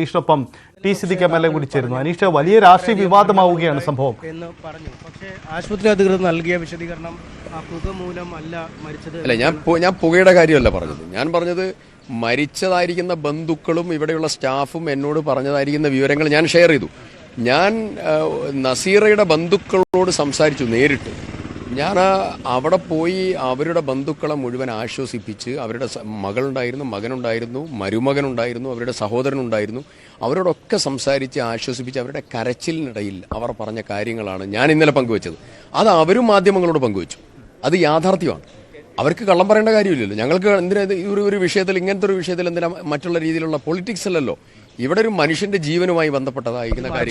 അനീഷിനൊപ്പം T Siddique M L A കൂടി ചേരുന്നു. അനീഷ് വലിയ രാഷ്ട്രീയ വിവാദമാവുകയാണ് സംഭവം. എന്ന് പറഞ്ഞു. പക്ഷേ ആശുപത്രി അധികൃതർ നൽകിയ വിശദീകരണം പുക മൂലം അല്ല മരിച്ചത് അല്ല ഞാൻ ഞാൻ പുകയുടെ കാര്യമല്ല പറഞ്ഞത്. ഞാൻ പറഞ്ഞത് മരിച്ചതായിരിക്കുന്ന ബന്ധുക്കളും ഇവിടെയുള്ള സ്റ്റാഫും എന്നോട് പറഞ്ഞതായിരിക്കുന്ന വിവരങ്ങൾ ഞാൻ ഷെയർ ചെയ്തു. ഞാൻ നസീറയുടെ ബന്ധുക്കളോട് സംസാരിച്ചു നേരിട്ട്. ഞാൻ അവിടെ പോയി അവരുടെ ബന്ധുക്കളെ മുഴുവൻ ആശ്വസിപ്പിച്ച് അവരുടെ മകളുണ്ടായിരുന്നു മകനുണ്ടായിരുന്നു മരുമകനുണ്ടായിരുന്നു അവരുടെ സഹോദരനുണ്ടായിരുന്നു. അവരോടൊക്കെ സംസാരിച്ച് ആശ്വസിപ്പിച്ച് അവരുടെ കരച്ചിലിനിടയിൽ അവർ പറഞ്ഞ കാര്യങ്ങളാണ് ഞാൻ ഇന്നലെ പങ്കുവച്ചത്. അത് അവരും മാധ്യമങ്ങളോട് പങ്കുവച്ചു. അത് യാഥാർത്ഥ്യമാണ്. അവർക്ക് കള്ളം പറയേണ്ട കാര്യമില്ലല്ലോ. ഞങ്ങൾക്ക് എന്തിനാ ഈ ഒരു വിഷയത്തിൽ ഇങ്ങനത്തെ ഒരു വിഷയത്തിൽ എന്തിനാ മറ്റുള്ള രീതിയിലുള്ള പൊളിറ്റിക്സ് അല്ലല്ലോ. ഇവിടെ ഒരു മനുഷ്യന്റെ ജീവനുമായി ബന്ധപ്പെട്ടതായിരിക്കുന്ന കാര്യം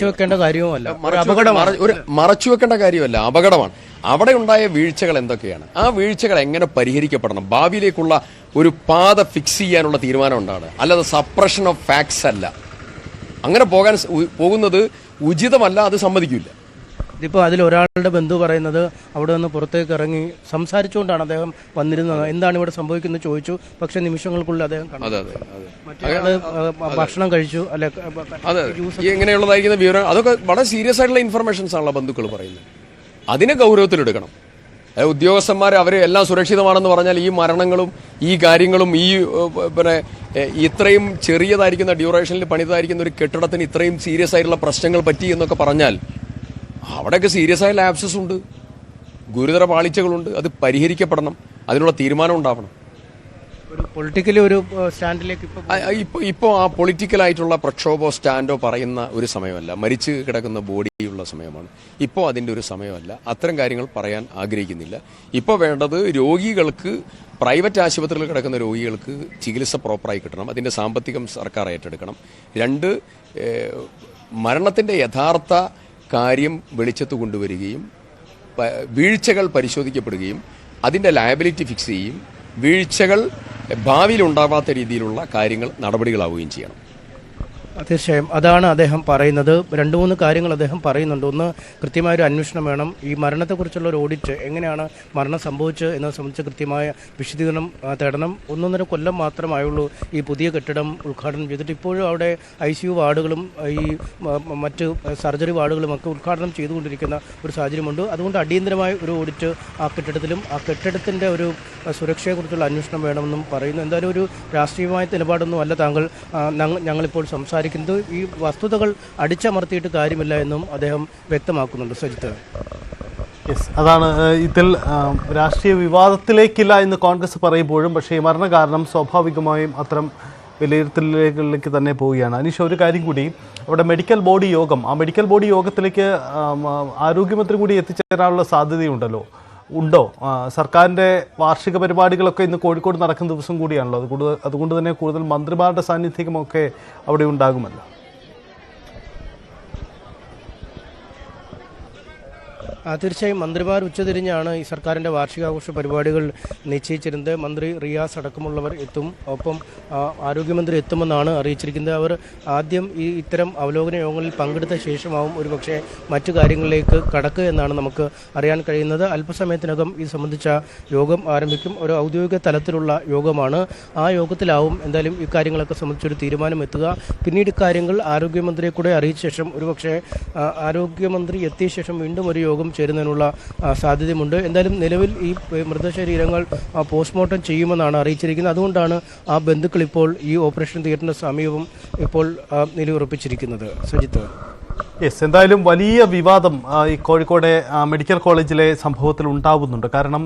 ഒരു മറച്ചു വെക്കേണ്ട കാര്യമല്ല അപകടമാണ്. അവിടെ ഉണ്ടായ വീഴ്ചകൾ എന്തൊക്കെയാണ്? ആ വീഴ്ചകൾ എങ്ങനെ പരിഹരിക്കപ്പെടണം? ഭാവിയിലേക്കുള്ള ഒരു പാത ഫിക്സ് ചെയ്യാനുള്ള തീരുമാനം ഉണ്ടാണ് അല്ലാതെ സപ്രഷൻ ഓഫ് ഫാക്ട്സ് അല്ല. അങ്ങനെ പോകാൻ പോകുന്നത് ഉചിതമല്ല അത് സമ്മതിക്കില്ല ഇതിപ്പോൾ അതിൽ ഒരാളുടെ ബന്ധു പറയുന്നത് അവിടെ നിന്ന് പുറത്തേക്ക് ഇറങ്ങി സംസാരിച്ചുകൊണ്ടാണ് അദ്ദേഹം വന്നിരുന്നത്. എന്താണ് ഇവിടെ സംഭവിക്കുന്നത് ചോദിച്ചു. പക്ഷേ നിമിഷങ്ങൾക്കുള്ളിൽ അദ്ദേഹം മറ്റേ ഭക്ഷണം കഴിച്ചു. അല്ലെ അതെ ഈ ഇങ്ങനെയുള്ളതായിരിക്കുന്ന വിവരം അതൊക്കെ വളരെ സീരിയസ് ആയിട്ടുള്ള ഇൻഫർമേഷൻസ് ആണല്ലോ ബന്ധുക്കൾ പറയുന്നത്. അതിനെ ഗൗരവത്തിലെടുക്കണം. അതായത് ഉദ്യോഗസ്ഥന്മാർ അവർ എല്ലാം സുരക്ഷിതമാണെന്ന് പറഞ്ഞാൽ ഈ മരണങ്ങളും ഈ കാര്യങ്ങളും ഈ പിന്നെ ഇത്രയും ചെറിയതായിരിക്കുന്ന ഡ്യൂറേഷനിൽ പണിതായിരിക്കുന്ന ഒരു കെട്ടിടത്തിന് ഇത്രയും സീരിയസ് ആയിട്ടുള്ള പ്രശ്നങ്ങൾ പറ്റി എന്നൊക്കെ പറഞ്ഞാൽ അവിടെയൊക്കെ സീരിയസ് ആയ ലാപ്സസ് ഉണ്ട്. ഗുരുതര പാളിച്ചകളുണ്ട്. അത് പരിഹരിക്കപ്പെടണം. അതിനുള്ള തീരുമാനം ഉണ്ടാവണം. പൊളിറ്റിക്കലി ഒരു സ്റ്റാൻഡിലേക്ക് ഇപ്പോൾ ഇപ്പോൾ ആ പൊളിറ്റിക്കൽ ആയിട്ടുള്ള പ്രക്ഷോഭോ സ്റ്റാൻഡോ പറയുന്ന ഒരു സമയമല്ല. മരിച്ചു കിടക്കുന്ന ബോഡിയുള്ള സമയമാണ്. ഇപ്പോൾ അതിന്റെ ഒരു സമയമല്ല. അത്തരം കാര്യങ്ങൾ പറയാൻ ആഗ്രഹിക്കുന്നില്ല. ഇപ്പോൾ വേണ്ടത് രോഗികൾക്ക് പ്രൈവറ്റ് ആശുപത്രിയിൽ കിടക്കുന്ന രോഗികൾക്ക് ചികിത്സ പ്രോപ്പറായി കിട്ടണം. അതിന്റെ സാമ്പത്തികം സർക്കാർ ഏറ്റെടുക്കണം. രണ്ട് മരണത്തിന്റെ യഥാർത്ഥ കാര്യം വെളിച്ചത്ത് കൊണ്ടുവരികയും വീഴ്ചകൾ പരിശോധിക്കപ്പെടുകയും അതിന്റെ ലയബിലിറ്റി ഫിക്സ് ചെയ്യുകയും വീഴ്ചകൾ ഭാവിയിൽ ഉണ്ടാവാത്ത രീതിയിലുള്ള കാര്യങ്ങൾ നടപടികളാവുകയും ചെയ്യണം. തീർച്ചയായും അതാണ് അദ്ദേഹം പറയുന്നത്. രണ്ട് മൂന്ന് കാര്യങ്ങൾ അദ്ദേഹം പറയുന്നുണ്ട്. ഒന്ന് കൃത്യമായ ഒരു അന്വേഷണം വേണം. ഈ മരണത്തെക്കുറിച്ചുള്ള ഒരു ഓഡിറ്റ് എങ്ങനെയാണ് മരണം സംഭവിച്ചത് എന്നത് സംബന്ധിച്ച് കൃത്യമായ വിശദീകരണം തേടണം. ഒന്നൊന്നര കൊല്ലം മാത്രമായുള്ളൂ ഈ പുതിയ കെട്ടിടം ഉദ്ഘാടനം ചെയ്തിട്ട്. ഇപ്പോഴും അവിടെ ഐ സി യു വാർഡുകളും ഈ മറ്റ് സർജറി വാർഡുകളും ഒക്കെ ഉദ്ഘാടനം ചെയ്തുകൊണ്ടിരിക്കുന്ന ഒരു സാഹചര്യമുണ്ട്. അതുകൊണ്ട് അടിയന്തരമായ ഒരു ഓഡിറ്റ് ആ കെട്ടിടത്തിലും ആ കെട്ടിടത്തിന്റെ ഒരു സുരക്ഷയെക്കുറിച്ചുള്ള അന്വേഷണം വേണമെന്നും പറയുന്നു. എന്തായാലും ഒരു രാഷ്ട്രീയമായ നിലപാടൊന്നും അല്ല താങ്കൾ ഞങ്ങളിപ്പോൾ സംസാരിക്കുന്നത്. ഈ വസ്തുതകൾ അടിച്ചമർത്തിയിട്ട് കാര്യമില്ല എന്നും അദ്ദേഹം വ്യക്തമാക്കുന്നുണ്ട്. സജിത്ത്. യെസ് അതാണ് ഇതിൽ രാഷ്ട്രീയ വിവാദത്തിലേക്കില്ല എന്ന് കോൺഗ്രസ് പറയുമ്പോഴും പക്ഷേ മരണ കാരണം സ്വാഭാവികമായും അത്തരം വിലയിരുത്തലുകളിലേക്ക് തന്നെ പോവുകയാണ്. അനീഷ് ഒരു കാര്യം കൂടി. അവിടെ മെഡിക്കൽ ബോഡി യോഗം ആ മെഡിക്കൽ ബോഡി യോഗത്തിലേക്ക് ആരോഗ്യമന്ത്രി കൂടി എത്തിച്ചേരാനുള്ള സാധ്യതയുണ്ടല്ലോ. ഉണ്ടോ? സർക്കാരിന്റെ വാർഷിക പരിപാടികളൊക്കെ ഇന്ന് കോഴിക്കോട് നടക്കുന്ന ദിവസം കൂടിയാണല്ലോ. അത് കൂടുതൽ അതുകൊണ്ട് തന്നെ കൂടുതൽ മന്ത്രിമാരുടെ സാന്നിധ്യമൊക്കെ അവിടെ ഉണ്ടാകുമല്ലോ. തീർച്ചയായും മന്ത്രിമാർ ഉച്ചതിരിഞ്ഞാണ് ഈ സർക്കാരിന്റെ വാർഷികാഘോഷ പരിപാടികൾ നിശ്ചയിച്ചിരുന്നത്. മന്ത്രി റിയാസ് അടക്കമുള്ളവർ എത്തും. ഒപ്പം ആരോഗ്യമന്ത്രി എത്തുമെന്നാണ് അറിയിച്ചിരിക്കുന്നത്. അവർ ആദ്യം ഈ ഇത്തരം അവലോകന യോഗങ്ങളിൽ പങ്കെടുത്ത ശേഷമാവും ഒരുപക്ഷെ മറ്റു കാര്യങ്ങളിലേക്ക് കടക്കുക എന്നാണ് നമുക്ക് അറിയാൻ കഴിയുന്നത്. അല്പസമയത്തിനകം ഇത് സംബന്ധിച്ച യോഗം ആരംഭിക്കും. ഒരു ഔദ്യോഗിക തലത്തിലുള്ള യോഗമാണ്. ആ യോഗത്തിലാവും എന്തായാലും ഇക്കാര്യങ്ങളൊക്കെ സംബന്ധിച്ചൊരു തീരുമാനം എത്തുക പിന്നീട് ഇക്കാര്യങ്ങൾ ആരോഗ്യമന്ത്രിയെ കൂടെ അറിയിച്ച ശേഷം ഒരുപക്ഷെ ആരോഗ്യമന്ത്രി എത്തിയ ശേഷം വീണ്ടും ഒരു യോഗം ചേരുന്നതിനുള്ള സാധ്യതയുമുണ്ട്. എന്തായാലും നിലവിൽ ഈ മൃതശരീരങ്ങൾ പോസ്റ്റ്മോർട്ടം ചെയ്യുമെന്നാണ് അറിയിച്ചിരിക്കുന്നത്. അതുകൊണ്ടാണ് ആ ബന്ധുക്കൾ ഇപ്പോൾ ഈ ഓപ്പറേഷൻ തിയേറ്ററിന് സമീപം ഇപ്പോൾ നിലയുറപ്പിച്ചിരിക്കുന്നത്. സജിത്ത്. യെസ് എന്തായാലും വലിയ വിവാദം ഈ കോഴിക്കോടെ മെഡിക്കൽ കോളേജിലെ സംഭവത്തിൽ ഉണ്ടാവുന്നുണ്ട്. കാരണം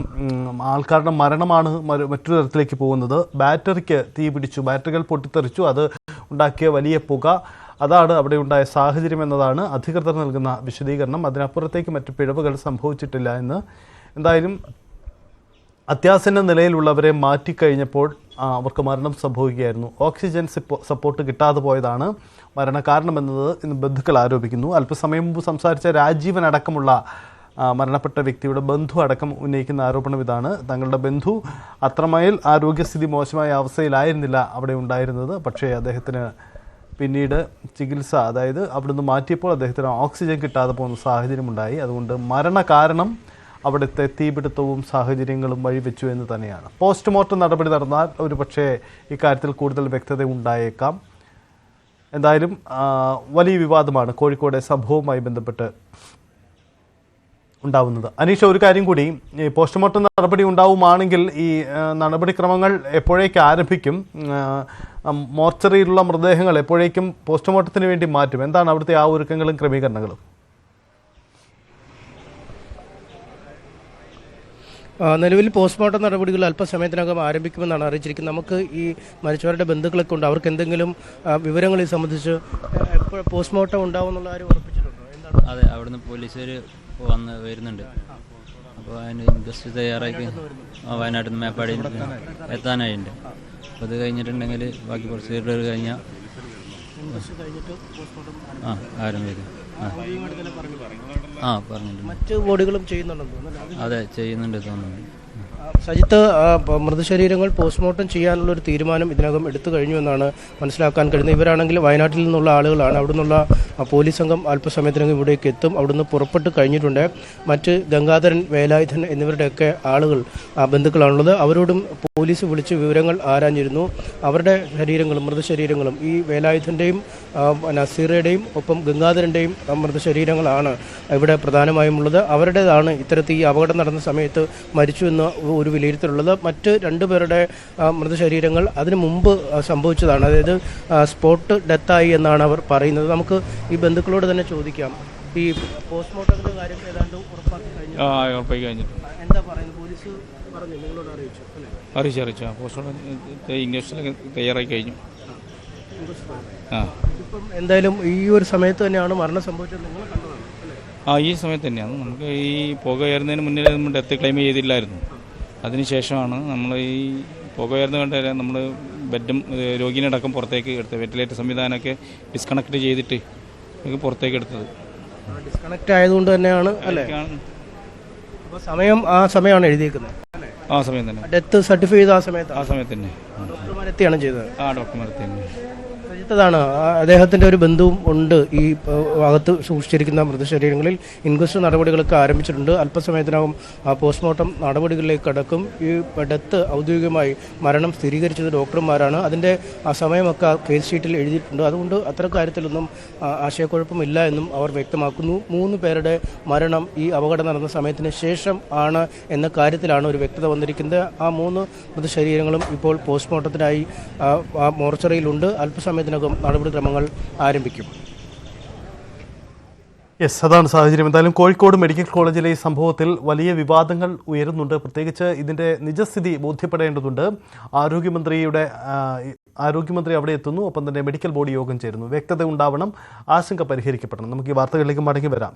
ആൾക്കാരുടെ മരണമാണ് മറ്റൊരു തരത്തിലേക്ക് പോകുന്നത്. ബാറ്ററിക്ക് തീ പിടിച്ചു ബാറ്ററികൾ പൊട്ടിത്തെറിച്ചു. അത് ഉണ്ടാക്കിയ വലിയ പുക. അതാണ് അവിടെ ഉണ്ടായ സാഹചര്യം എന്നതാണ് അധികൃതർ നൽകുന്ന വിശദീകരണം. അതിനപ്പുറത്തേക്ക് മറ്റു പിഴവുകൾ സംഭവിച്ചിട്ടില്ല എന്ന്. എന്തായാലും അത്യാസന്ന നിലയിലുള്ളവരെ മാറ്റിക്കഴിഞ്ഞപ്പോൾ അവർക്ക് മരണം സംഭവിക്കുകയായിരുന്നു. ഓക്സിജൻ സപ്പോർട്ട് കിട്ടാതെ പോയതാണ് മരണകാരണമെന്നത് ഇന്ന് ബന്ധുക്കൾ ആരോപിക്കുന്നു. അല്പസമയം മുമ്പ് സംസാരിച്ച രാജീവൻ അടക്കമുള്ള മരണപ്പെട്ട വ്യക്തിയുടെ ബന്ധു അടക്കം ഉന്നയിക്കുന്ന ആരോപണം ഇതാണ്. തങ്ങളുടെ ബന്ധു അത്രമേൽ ആരോഗ്യസ്ഥിതി മോശമായ അവസ്ഥയിലായിരുന്നില്ല അവിടെ ഉണ്ടായിരുന്നത്. പക്ഷേ അദ്ദേഹത്തിന് പിന്നീട് ചികിത്സ അതായത് അവിടുന്ന് മാറ്റിയപ്പോൾ അദ്ദേഹത്തിന് ഓക്സിജൻ കിട്ടാതെ പോകുന്ന സാഹചര്യമുണ്ടായി. അതുകൊണ്ട് മരണകാരണം അവിടുത്തെ തീപിടുത്തവും സാഹചര്യങ്ങളും വഴിവെച്ചു എന്ന് തന്നെയാണ്. പോസ്റ്റ്മോർട്ടം നടപടി നടന്നാൽ ഒരു പക്ഷേ ഇക്കാര്യത്തിൽ കൂടുതൽ വ്യക്തത ഉണ്ടായേക്കാം. എന്തായാലും വലിയ വിവാദമാണ് കോഴിക്കോട് സംഭവവുമായി ബന്ധപ്പെട്ട്. ഉണ്ടാവുന്നത്. അനീഷ ഒരു കാര്യം കൂടി. ഈ പോസ്റ്റ്മോർട്ടം നടപടി ഉണ്ടാവുമാണെങ്കിൽ ഈ നടപടിക്രമങ്ങൾ എപ്പോഴേക്ക് ആരംഭിക്കും? മോർച്ചറിയിലുള്ള മൃതദേഹങ്ങൾ എപ്പോഴേക്കും പോസ്റ്റ്മോർട്ടത്തിന് വേണ്ടി മാറ്റും? എന്താണ് അവിടുത്തെ ആ ഒരുക്കങ്ങളും ക്രമീകരണങ്ങളും? നിലവിൽ പോസ്റ്റ്മോർട്ടം നടപടികൾ അല്പസമയത്തിനകം ആരംഭിക്കുമെന്നാണ് അറിയിച്ചിരിക്കുന്നത്. നമുക്ക് ഈ മരിച്ചവരുടെ ബന്ധുക്കളെ കൊണ്ട് അവർക്ക് എന്തെങ്കിലും വിവരങ്ങൾ ഈ സംബന്ധിച്ച് എപ്പോഴും പോസ്റ്റ്മോർട്ടം ഉണ്ടാവും എന്നുള്ള കാര്യം ഉറപ്പിച്ചിട്ടുണ്ടോ? എന്താണ്? അതെ അവിടുന്ന് പോലീസുകാർ വന്ന് വരുന്നുണ്ട്. അപ്പോൾ അതിന് ഇൻഡസ്ട്രി തയ്യാറാക്കി ആ വയനാട്ടിൽ നിന്ന് മേപ്പാടി എത്താനായിട്ടുണ്ട്. അപ്പോൾ അത് കഴിഞ്ഞിട്ടുണ്ടെങ്കിൽ ബാക്കി പ്രൊസീജിയർ കഴിഞ്ഞാൽ ആ ആരംഭിക്കും. ആ. ആ പറഞ്ഞിട്ടുണ്ട്. മറ്റ് ബോഡികളും ചെയ്യുന്നുണ്ടെന്ന് അതെ ചെയ്യുന്നുണ്ട് തോന്നുന്നുണ്ട് ആ, സജിത്ത് മൃതശരീരങ്ങൾ പോസ്റ്റ്മോർട്ടം ചെയ്യാനുള്ള ഒരു തീരുമാനം ഇതിനകം എടുത്തു കഴിഞ്ഞു എന്നാണ് മനസ്സിലാക്കാൻ കഴിയുന്നത്. ഇവരാണെങ്കിൽ വയനാട്ടിൽ നിന്നുള്ള ആളുകളാണ്. അവിടെ നിന്നുള്ള പോലീസ് സംഘം അല്പസമയത്തിനകം ഇവിടേക്ക് എത്തും. അവിടുന്ന് പുറപ്പെട്ട് കഴിഞ്ഞിട്ടുണ്ട്. മറ്റ് ഗംഗാധരൻ വേലായുധൻ എന്നിവരുടെയൊക്കെ ആളുകൾ ബന്ധുക്കളാണുള്ളത്. അവരോടും പോലീസ് വിളിച്ച് വിവരങ്ങൾ ആരാഞ്ഞിരുന്നു. അവരുടെ ശരീരങ്ങളും മൃതശരീരങ്ങളും ഈ വേലായുധന്റെയും നസീറയുടെയും ഒപ്പം ഗംഗാധരന്റെയും മൃതശരീരങ്ങളാണ് ഇവിടെ പ്രധാനമായും ഉള്ളത്. അവരുടേതാണ് ഇത്തരത്തിൽ ഈ അപകടം നടന്ന സമയത്ത് മരിച്ചു എന്ന ഒരു വിലയിരുത്തലുള്ളത്. മറ്റ് രണ്ടുപേരുടെ പേരുടെ മൃതശരീരങ്ങൾ അതിനു മുമ്പ് സംഭവിച്ചതാണ്. അതായത് സ്പോട്ട് ഡെത്തായി എന്നാണ് അവർ പറയുന്നത്. നമുക്ക് ഈ ബന്ധുക്കളോട് തന്നെ ചോദിക്കാം. ഈ പോസ്റ്റ്മോർട്ടത്തിന്റെ കാര്യം ഏതാണ്ട് ഉറപ്പാക്കി കഴിഞ്ഞു? എന്താ പറയുന്നത്? പോലീസ് പറഞ്ഞു. നിങ്ങളോട് അറിയിച്ചു അറിയിച്ചു അറിയിച്ചു. പോസ്റ്റ്മോർട്ടം ഇംഗ്ലീഷിലൊക്കെ തയ്യാറായി കഴിഞ്ഞു. ഇപ്പം എന്തായാലും ഈ ഒരു സമയത്ത് തന്നെയാണ് മരണം സംഭവിച്ചത്. നിങ്ങൾ കണ്ടതാണ് ആ ഈ സമയത്ത് തന്നെയാണ്. നമുക്ക് ഈ പുക ഉയരുന്നതിന് മുന്നേ നമ്മൾ ഡെത്ത് ക്ലെയിം ചെയ്തില്ലായിരുന്നു. അതിനുശേഷമാണ് നമ്മൾ ഈ പുക ഉയർന്നു കണ്ട നമ്മൾ ബെഡും അടക്കം പുറത്തേക്ക് എടുത്തത്. വെന്റിലേറ്റർ സംവിധാനമൊക്കെ ഡിസ്കണക്ട് ചെയ്തിട്ട് പുറത്തേക്ക് എടുത്തത്. ഡിസ്കണക്ട് ആയതുകൊണ്ട് തന്നെയാണ് അല്ലേ? സമയം ആ സമയമാണ് എഴുതിയേക്കുന്നത് ആ സമയം തന്നെ. ഡെത്ത് സർട്ടിഫൈ ചെയ്ത ആ സമയത്ത്. ആ സമയത്ത് തന്നെ. ഡോക്ടർമാരെത്തിയാണ് ചെയ്തത്. ആ ഡോക്ടർമാർ തന്നെ സജിത്തതാണ് അദ്ദേഹത്തിന്റെ ഒരു ബന്ധുവും ഉണ്ട് ഈ അകത്ത് സൂക്ഷിച്ചിരിക്കുന്ന മൃതശരീരങ്ങളിൽ. ഇൻക്വസ്റ്റ് നടപടികളൊക്കെ ആരംഭിച്ചിട്ടുണ്ട്. അല്പസമയത്തിനകം പോസ്റ്റ്മോർട്ടം നടപടികളിലേക്ക് കടക്കും. ഈ ഡെത്ത് ഔദ്യോഗികമായി മരണം സ്ഥിരീകരിച്ചത് ഡോക്ടർമാരാണ്. അതിന്റെ ആ സമയമൊക്കെ കേസ് ഷീറ്റിൽ എഴുതിയിട്ടുണ്ട്. അതുകൊണ്ട് അത്ര കാര്യത്തിലൊന്നും ആശയക്കുഴപ്പമില്ല എന്നും അവർ വ്യക്തമാക്കുന്നു. മൂന്ന് പേരുടെ മരണം ഈ അപകടം നടന്ന സമയത്തിന് ശേഷം ആണ് എന്ന കാര്യത്തിലാണ് ഒരു വ്യക്തത വന്നിരിക്കുന്നത്. ആ മൂന്ന് മൃതശരീരങ്ങളും ഇപ്പോൾ പോസ്റ്റ്മോർട്ടത്തിനായി ആ, ആ അല്പസമയത്തിനകം നടപടിക്രമങ്ങൾ ആരംഭിക്കും. യെസ് അതാണ് സാഹചര്യം. എന്തായാലും കോഴിക്കോട് മെഡിക്കൽ കോളേജിലെ ഈ സംഭവത്തിൽ വലിയ വിവാദങ്ങൾ ഉയരുന്നുണ്ട്. പ്രത്യേകിച്ച് ഇതിന്റെ നിജസ്ഥിതി ബോധ്യപ്പെടേണ്ടതുണ്ട്. ആരോഗ്യമന്ത്രിയുടെ ആരോഗ്യമന്ത്രി അവിടെ എത്തുന്നു. ഒപ്പം തന്നെ മെഡിക്കൽ ബോർഡ് യോഗം ചേരുന്നു. വ്യക്തത ഉണ്ടാവണം. ആശങ്ക പരിഹരിക്കപ്പെടണം. നമുക്ക് ഈ വാർത്തകളിലേക്ക് മടങ്ങി വരാം.